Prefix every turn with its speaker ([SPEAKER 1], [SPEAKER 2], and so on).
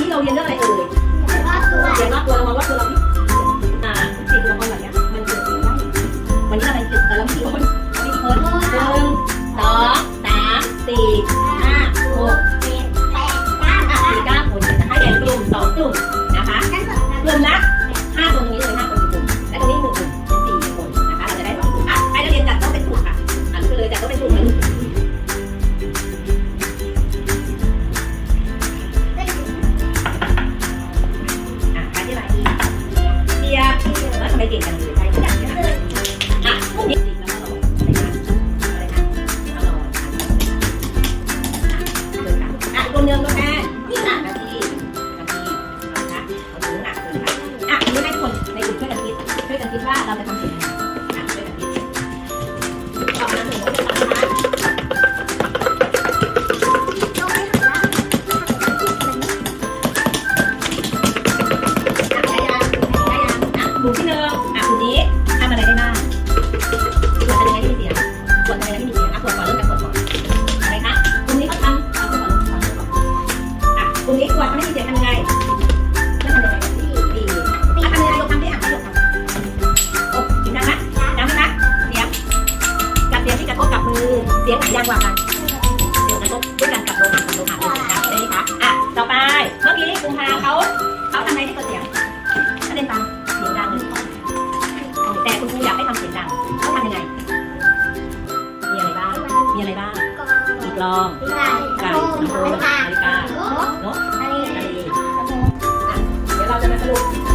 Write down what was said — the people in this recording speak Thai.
[SPEAKER 1] นี้เราเรียนเรื่องอะไรเอ่ย
[SPEAKER 2] เรี
[SPEAKER 1] ยนรากตัว อะคนเดิมก็แค่นี่หนักนาทีนาทีเอานะเอาดูหนักเลยค่ะอะนี่ให้คนในกลุ่มช่วยกันคิดช่วยกันคิดว่าเราจะทำสิ่งยังไงอะช่วยกันคิดออกมาหนึ่งคนจะทำนะ
[SPEAKER 2] องไม่หันละ
[SPEAKER 1] ได้ยังได้ยังอะกลุ่มที่หนึ่งอ่ เสียงไหนดังกว่ากันเสียงกระทบด้วยกันกับโลหะกับโลหะเป็นเสียงดังใช่ไหมคะอะต่อไปเมื่อกี้คุณพาเขาเขาทำอะไรที่เกิดเสียงถ้าเล่นฟังเสียงดังแต่คุณครูอยากให้ทำเสียงดังต้องทำยังไง มีอะไรบ้างมีอะไรบ้างมีกลอง
[SPEAKER 2] ไก่
[SPEAKER 1] ไก่
[SPEAKER 2] โป่ง
[SPEAKER 1] น้ำโพ
[SPEAKER 2] นาฬิกา
[SPEAKER 1] นาฬิกา
[SPEAKER 2] โน้ต
[SPEAKER 1] นก
[SPEAKER 2] ทะเล
[SPEAKER 1] ทะเลอะเดี๋ยวเราจะมาสรุป